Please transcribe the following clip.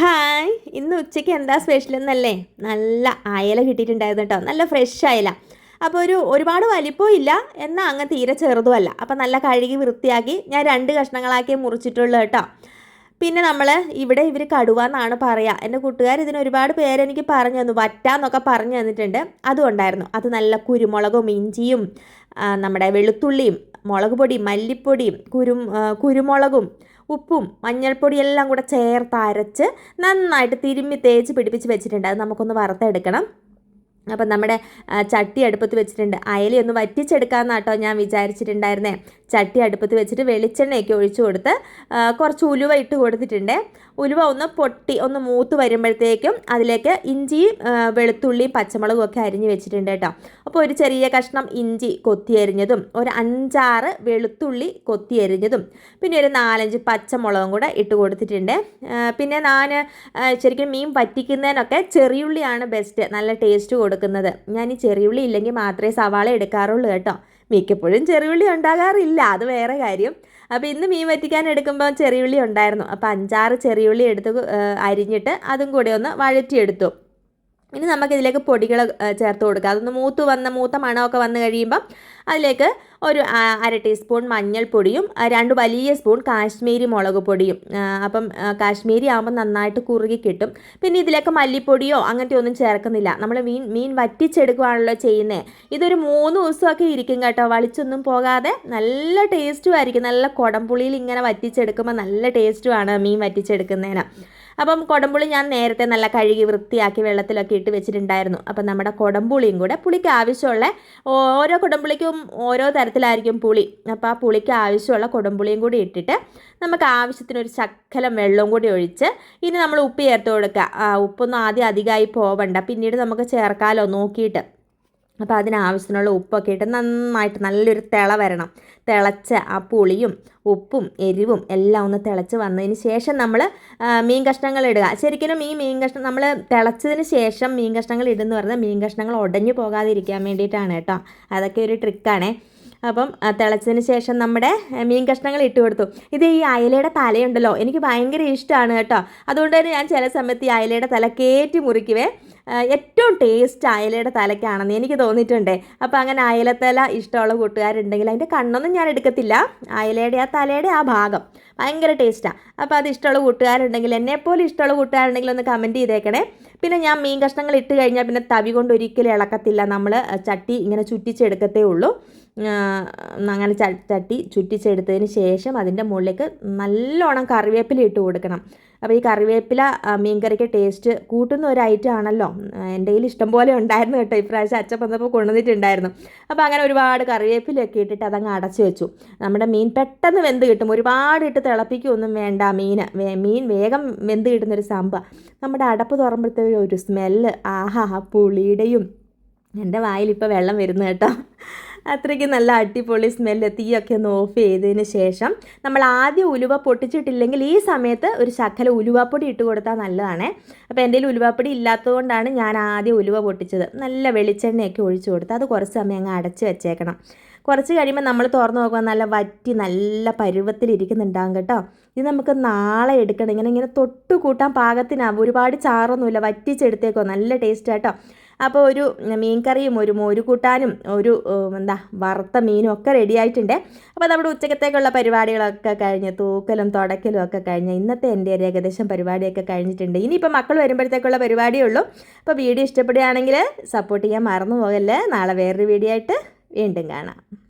Hi. ഇന്ന് ഉച്ചയ്ക്ക് എന്താ സ്പെഷ്യൽ എന്നല്ലേ? നല്ല അയല കിട്ടിയിട്ടുണ്ടായിരുന്നു കേട്ടോ നല്ല ഫ്രഷ് അയല. അപ്പോൾ ഒരു ഒരുപാട് വലിപ്പവും ഇല്ല. എന്നാൽ അങ്ങ് തീരെ ചെറുതുമല്ല. അപ്പോൾ നല്ല കഴുകി വൃത്തിയാക്കി ഞാൻ രണ്ട് കഷ്ണങ്ങളാക്കി മുറിച്ചിട്ടുള്ളൂ കേട്ടോ പിന്നെ നമ്മൾ ഇവിടെ ഇവർ കടുവ എന്നാണ് പറയുക എന്റെ കൂട്ടുകാർ ഇതിന് ഒരുപാട് പേരെനിക്ക് പറഞ്ഞു തന്നു. വറ്റാന്നൊക്കെ പറഞ്ഞു തന്നിട്ടുണ്ട്. അതും ഉണ്ടായിരുന്നു അത് നല്ല കുരുമുളകും ഇഞ്ചിയും നമ്മുടെ വെളുത്തുള്ളിയും മുളക് പൊടിയും മല്ലിപ്പൊടിയും കുരു കുരുമുളകും ഉപ്പും മഞ്ഞൾപ്പൊടിയെല്ലാം കൂടെ ചേർത്ത് അരച്ച് നന്നായിട്ട് തിരുമ്മി തേച്ച് പിടിപ്പിച്ച് വെച്ചിട്ടുണ്ട്. അത് നമുക്കൊന്ന് വറുത്തെടുക്കണം. അപ്പം നമ്മുടെ ചട്ടി അടുപ്പത്ത് വെച്ചിട്ടുണ്ട്. അയലയൊന്ന് വറ്റിച്ചെടുക്കാമെന്നാട്ടോ ഞാൻ വിചാരിച്ചിട്ടുണ്ടായിരുന്നേ. ചട്ടി അടുപ്പത്ത് വെച്ചിട്ട് വെളിച്ചെണ്ണയൊക്കെ ഒഴിച്ചു കൊടുത്ത് കുറച്ച് ഉലുവ ഇട്ട് കൊടുത്തിട്ടുണ്ട്. ഉലുവ ഒന്ന് പൊട്ടി ഒന്ന് മൂത്ത് വരുമ്പോഴത്തേക്കും അതിലേക്ക് ഇഞ്ചിയും വെളുത്തുള്ളിയും പച്ചമുളകും ഒക്കെ അരിഞ്ഞ് വെച്ചിട്ടുണ്ട് കേട്ടോ. അപ്പോൾ ഒരു ചെറിയ കഷ്ണം ഇഞ്ചി കൊത്തി അരിഞ്ഞതും ഒരു അഞ്ചാറ് വെളുത്തുള്ളി കൊത്തി അരിഞ്ഞതും പിന്നെ ഒരു നാലഞ്ച് പച്ചമുളകും കൂടെ ഇട്ട് കൊടുത്തിട്ടുണ്ട്. പിന്നെ ഞാൻ ശരിക്കും മീൻ വറ്റിക്കുന്നതിനൊക്കെ ചെറിയുള്ളിയാണ് ബെസ്റ്റ് നല്ല ടേസ്റ്റ് കൊടുക്കുന്നത്. ഞാൻ ഈ ചെറിയുള്ളി ഇല്ലെങ്കിൽ മാത്രമേ സവാള എടുക്കാറുള്ളൂ കേട്ടോ. മിക്കപ്പോഴും ചെറിയുള്ളി ഉണ്ടാകാറില്ല. അത് വേറെ കാര്യം. അപ്പോൾ ഇന്ന് മീൻ വറ്റിക്കാൻ എടുക്കുമ്പോൾ ചെറിയുള്ളി ഉണ്ടായിരുന്നു. അപ്പോൾ അഞ്ചാറ് ചെറിയുള്ളി എടുത്ത് അരിഞ്ഞിട്ട് അതും കൂടെ ഒന്ന് വഴറ്റിയെടുത്തു. ഇനി നമുക്ക് ഇതിലേക്ക് പൊടികൾ ചേർത്ത് കൊടുക്കുക അതൊന്ന് മൂത്ത് വന്ന മൂത്ത മണമൊക്കെ വന്ന് കഴിയുമ്പം അതിലേക്ക് ഒരു അര ടീസ്പൂൺ മഞ്ഞൾപ്പൊടിയും രണ്ട് വലിയ സ്പൂൺ കാശ്മീരി മുളക് പൊടിയും അപ്പം കാശ്മീരി ആകുമ്പോൾ നന്നായിട്ട് കുറുകി കിട്ടും. പിന്നെ ഇതിലേക്ക് മല്ലിപ്പൊടിയോ അങ്ങനത്തെ ഒന്നും ചേർക്കുന്നില്ല. നമ്മൾ മീൻ മീൻ വറ്റിച്ചെടുക്കുകയാണല്ലോ ചെയ്യുന്നത് ഇതൊരു മൂന്ന് ദിവസമൊക്കെ ഇരിക്കും കേട്ടോ. വളിച്ചൊന്നും പോകാതെ നല്ല ടേസ്റ്റും ആയിരിക്കും. നല്ല കുടംപുളിയിൽ ഇങ്ങനെ വറ്റിച്ചെടുക്കുമ്പോൾ നല്ല ടേസ്റ്റുമാണ് മീൻ വറ്റിച്ചെടുക്കുന്നതിന് അപ്പം കുടംപുളി ഞാൻ നേരത്തെ നല്ല കഴുകി വൃത്തിയാക്കി വെള്ളത്തിലൊക്കെ ഇട്ട് വെച്ചിട്ടുണ്ടായിരുന്നു. അപ്പം നമ്മുടെ കുടംപുളിയും കൂടെ പുളിക്ക് ആവശ്യമുള്ള ഓരോ കുടംപുളിക്കും ഓരോ തരത്തിലായിരിക്കും പുളി. അപ്പോൾ ആ പുളിക്ക് ആവശ്യമുള്ള കുടംപുളിയും കൂടി ഇട്ടിട്ട് നമുക്ക് ആവശ്യത്തിന് ഒരു ശക്കലം വെള്ളവും കൂടി ഒഴിച്ച് ഇനി നമ്മൾ ഉപ്പ് ചേർത്ത് കൊടുക്കുക. ഉപ്പൊന്നും ആദ്യം അധികമായി പോവണ്ട. പിന്നീട് നമുക്ക് ചേർക്കാമല്ലോ നോക്കിയിട്ട്. അപ്പോൾ അതിനാവശ്യത്തിനുള്ള ഉപ്പൊക്കെ ഇട്ട് നന്നായിട്ട് നല്ലൊരു തിള വരണം. തിളച്ച ആ പുളിയും ഉപ്പും എരിവും എല്ലാം ഒന്ന് തിളച്ച് വന്നതിന് ശേഷം നമ്മൾ മീൻ കഷ്ണങ്ങൾ ഇടുക. ശരിക്കും ഈ മീൻ കഷ്ണം നമ്മൾ തിളച്ചതിന് ശേഷം മീൻ കഷ്ണങ്ങൾ ഇടുന്നു പറഞ്ഞാൽ മീൻ കഷ്ണങ്ങൾ ഉടഞ്ഞു പോകാതിരിക്കാൻ വേണ്ടിയിട്ടാണ് കേട്ടോ. അതൊക്കെ ഒരു ട്രിക്കാണേ. അപ്പം തിളച്ചതിന് ശേഷം നമ്മുടെ മീൻ കഷ്ണങ്ങൾ ഇട്ട് കൊടുത്തു. ഇത് ഈ അയലയുടെ തലയുണ്ടല്ലോ. എനിക്ക് ഭയങ്കര ഇഷ്ടമാണ് കേട്ടോ. അതുകൊണ്ട് തന്നെ ഞാൻ ചില സമയത്ത് ഈ അയലയുടെ തല കയറ്റി മുറിക്കുവേ. ഏറ്റവും ടേസ്റ്റ് അയലയുടെ തലയ്ക്കാണെന്ന് എനിക്ക് തോന്നിയിട്ടുണ്ട്. അപ്പോൾ അങ്ങനെ അയലത്തല ഇഷ്ടമുള്ള കൂട്ടുകാരുണ്ടെങ്കിൽ അതിന്റെ കണ്ണൊന്നും ഞാൻ എടുക്കത്തില്ല. അയലയുടെ ആ തലയുടെ ആ ഭാഗം ഭയങ്കര ടേസ്റ്റാണ് അപ്പോൾ അത് ഇഷ്ടമുള്ള കൂട്ടുകാരുണ്ടെങ്കിൽ എന്നെപ്പോലെ ഇഷ്ടമുള്ള കൂട്ടുകാരുണ്ടെങ്കിൽ ഒന്ന് കമന്റ് ചെയ്തേക്കണേ. പിന്നെ ഞാൻ മീൻ കഷ്ണങ്ങൾ ഇട്ട് കഴിഞ്ഞാൽ പിന്നെ തവി കൊണ്ട് ഒരിക്കലും ഇളക്കത്തില്ല. നമ്മൾ ചട്ടി ഇങ്ങനെ ചുറ്റിച്ചെടുക്കത്തേ ഉള്ളൂ. അങ്ങനെ ചട്ടി ചുറ്റിച്ചെടുത്തതിന് ശേഷം അതിന്റെ മുകളിലേക്ക് നല്ലോണം കറിവേപ്പില ഇട്ട് കൊടുക്കണം. അപ്പോൾ ഈ കറിവേപ്പില മീൻകറിക്ക് ടേസ്റ്റ് കൂട്ടുന്ന ഒരു ഐറ്റം ആണല്ലോ. എന്റെ കയ്യിൽ ഇഷ്ടം പോലെ ഉണ്ടായിരുന്നു കേട്ടോ. ഇപ്രാവശ്യം അച്ഛൻ വന്നപ്പോൾ കൊണ്ടുവന്നിട്ടുണ്ടായിരുന്നു. അപ്പോൾ അങ്ങനെ ഒരുപാട് കറിവേപ്പിലൊക്കെ ഇട്ടിട്ട് അതങ്ങ് അടച്ചു വെച്ചു. നമ്മുടെ മീൻ പെട്ടെന്ന് വെന്ത് കിട്ടും. ഒരുപാട് ഇട്ട് തിളപ്പിക്കൊന്നും വേണ്ട മീൻ മീൻ വേഗം വെന്ത് കിട്ടുന്നൊരു സംഭവം. നമ്മുടെ അടപ്പ് തുറമ്പോഴത്തേക്കും ഒരു സ്മെല്ല് ആഹാ പുളിയുടെയും എന്റെ വായിൽ ഇപ്പോൾ വെള്ളം വരുന്നു കേട്ടോ. അത്രയ്ക്ക് നല്ല അടിപൊളി സ്മെല്ല് തീയൊക്കെ ഒന്ന് ഓഫ് ചെയ്തതിന് ശേഷം നമ്മൾ ആദ്യം ഉലുവ പൊട്ടിച്ചിട്ടില്ലെങ്കിൽ ഈ സമയത്ത് ഒരു ശക്കല ഉലുവാപ്പൊടി ഇട്ട് കൊടുത്താൽ നല്ലതാണ്. അപ്പോൾ എന്റെ ഉലുവാപ്പൊടി ഇല്ലാത്തതുകൊണ്ടാണ് ഞാൻ ആദ്യം ഉലുവ പൊട്ടിച്ചത്. നല്ല വെളിച്ചെണ്ണയൊക്കെ ഒഴിച്ചു കൊടുത്ത് അത് കുറച്ച് സമയം അങ്ങ് അടച്ച് വെച്ചേക്കണം. കുറച്ച് കഴിയുമ്പോൾ നമ്മൾ തുറന്ന് നോക്കുമ്പോൾ നല്ല വറ്റി നല്ല പരുവത്തിലിരിക്കുന്നുണ്ടാകും കേട്ടോ. ഇത് നമുക്ക് നാളെ എടുക്കണം. ഇങ്ങനെ ഇങ്ങനെ തൊട്ടുകൂട്ടാൻ പാകത്തിനാവും. ഒരുപാട് ചാറൊന്നുമില്ല. വറ്റിച്ചെടുത്തേക്കോ. നല്ല ടേസ്റ്റ് കേട്ടോ. അപ്പോൾ ഒരു മീൻ കറിയും ഒരു മോര് കൂട്ടാനും ഒരു എന്താ വറുത്ത മീനും ഒക്കെ റെഡി ആയിട്ടുണ്ട്. അപ്പോൾ നമ്മുടെ ഉച്ചക്കത്തേക്കുള്ള പരിപാടികളൊക്കെ കഴിഞ്ഞ് തൂക്കലും തുടക്കലും ഒക്കെ കഴിഞ്ഞ് ഇന്നത്തെ എന്റെ ഒരു ഏകദേശം പരിപാടിയൊക്കെ കഴിഞ്ഞിട്ടുണ്ട്. ഇനിയിപ്പോൾ മക്കൾ വരുമ്പോഴത്തേക്കുള്ള പരിപാടിയേ ഉള്ളൂ. അപ്പോൾ വീഡിയോ ഇഷ്ടപ്പെടുകയാണെങ്കിൽ സപ്പോർട്ട് ചെയ്യാൻ മറന്നു പോകല്ലേ. നാളെ വേറൊരു വീഡിയോ ആയിട്ട് വീണ്ടും കാണാം.